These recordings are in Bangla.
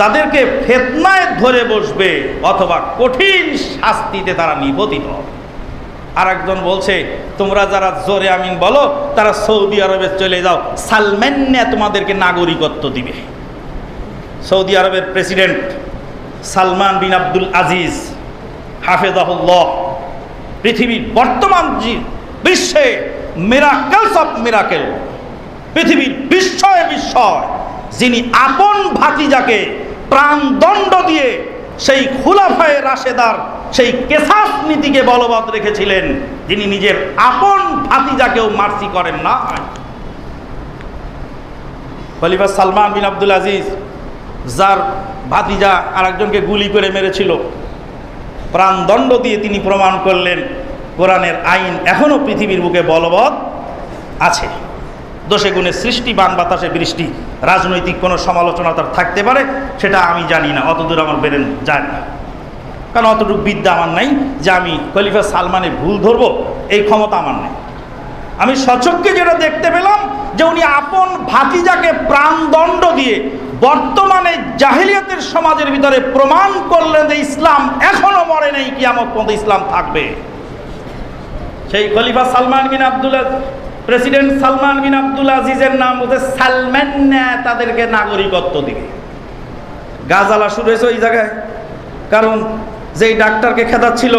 তাদেরকে ফেতনায় ধরে বসবে অথবা কঠিন শাস্তিতে তারা নিপতিত। হবে আর একজন বলছে, তোমরা যারা জোরে আমিন বলো, তারা সৌদি আরবে চলে যাও। সালমেন্যা তোমাদেরকে নাগরিকত্ব দিবে। সৌদি আরবের president Salman bin Abdul Aziz, হাফেজাহুল্লাহ, পৃথিবীর বর্তমান বিশ্বে মিরাকেলস অফ মিরাকেল পৃথিবীর বিস্ময়ে বিস্ময়, যিনি আপন ভাতিজাকে প্রাণদণ্ড দিয়ে সেই খুলাফায়ে রাশেদার, সেই কেসাস নীতিকে বলবৎ রেখেছিলেন। যিনি নিজের আপন ভাতিজাকেও মার্সি করেন না। খলিফা সালমান বিন আব্দুল আজিজ, যার ভাতিজা আরেকজনকে গুলি করে মেরেছিল। প্রাণদণ্ড দিয়ে তিনি প্রমাণ করলেন, কোরআনের আইন এখনও পৃথিবীর বুকে বলবৎ আছে। দোষে গুণে সৃষ্টি, বান বাতাসে বৃষ্টি, রাজনৈতিক কোনো সমালোচনা তার থাকতে পারে, সেটা আমি জানি না অতদূর আমার বেরেন যায় না। কারণ অতটুকু বিদ্যা আমার নাই যে আমি খলিফা সালমানের ভুল ধরবো, এই ক্ষমতা আমার নেই। আমি সচক্ষে যেটা দেখতে পেলাম, যে উনি আপন ভাতিজাকে প্রাণদণ্ড দিয়ে বর্তমানে জাহিলিয়াতের সমাজের ভিতরে প্রমাণ করলেন যে ইসলাম এখনও মরে নেই কি কিয়ামত পর্যন্ত ইসলাম থাকবে। সেই খলিফা Salman bin Abdul president Salman bin Abdul আজিজের নাম হচ্ছে সালমান তাদেরকে নাগরিকত্ব দিবে। গাজালা শুরু হয়েছে ওই জায়গায়। কারণ যেই ডাক্তারকে খেদাচ্ছিল,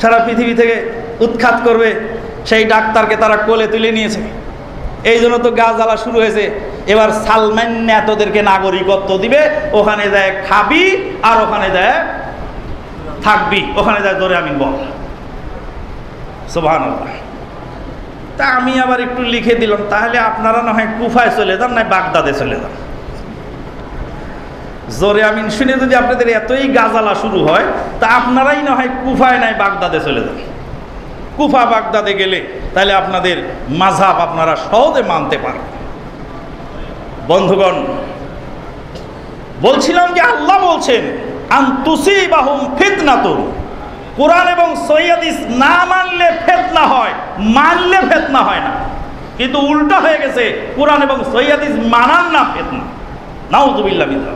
সারা পৃথিবী থেকে উৎখাত করবে, সেই ডাক্তারকে তারা কোলে তুলে নিয়েছে। এই জন্য তো গা জ্বালা শুরু হয়েছে। এবার সালমান তোদেরকে নাগরিকত্ব দিবে, ওখানে যায় খাবি আর ওখানে যায় থাকবি, ওখানে যায় ধরে আমি বল সোভান তা আমি আবার একটু লিখে দিলাম, তাহলে আপনারা না হয় কুফায় চলে যান, না বাগদাদে চলে যান। জোরে আমিন শুনে যদি আপনাদের এতই গাজালা শুরু হয়, তা আপনারাই না হয় কুফায় নাই বাগদাদে চলে যান। কুফা বাগদাদে গেলে তাহলে আপনাদের মাঝাব আপনারা সহজে মানতে পারেন। বন্ধুগণ, বলছিলাম যে আল্লাহ বলছেন আন্তুসি বাহুম ফিতনাতুন। কোরআন এবং সৈয়াদিস না মানলে ফেতনা হয়, মানলে ফেতনা হয় না। কিন্তু উল্টা হয়ে গেছে, কোরআন এবং সৈয়াদিস মানান না ফেতনা। নাউজুবিল্লাহ বিল্লাহ